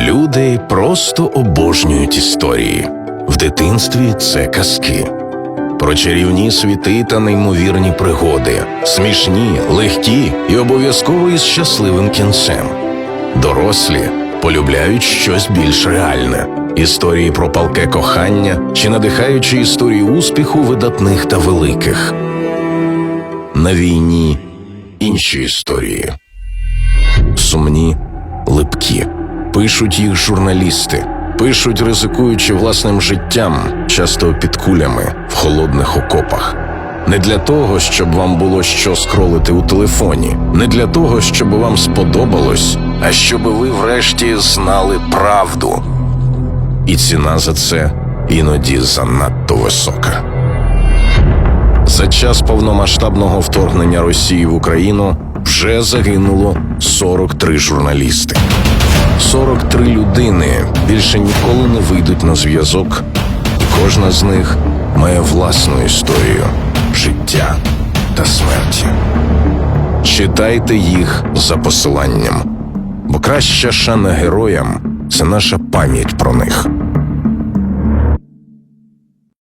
Люди просто обожнюють історії. В дитинстві це казки. Про чарівні світи та неймовірні пригоди, смішні, легкі і обов'язково із щасливим кінцем. Дорослі полюбляють щось більш реальне історії про палке кохання чи надихаючі історії успіху видатних та великих. На війні інші історії. Пишуть їх журналісти, пишуть, ризикуючи власним життям, часто під кулями в холодних окопах. Не для того, щоб вам було що скролити у телефоні, не для того, щоб вам сподобалось, а щоб ви врешті знали правду. І ціна за це іноді занадто висока. За час повномасштабного вторгнення Росії в Україну вже загинуло 43 журналісти. 43 людини більше ніколи не вийдуть на зв'язок, і кожна з них має власну історію життя та смерті. Читайте їх за посиланням, бо краща шана героям це наша пам'ять про них.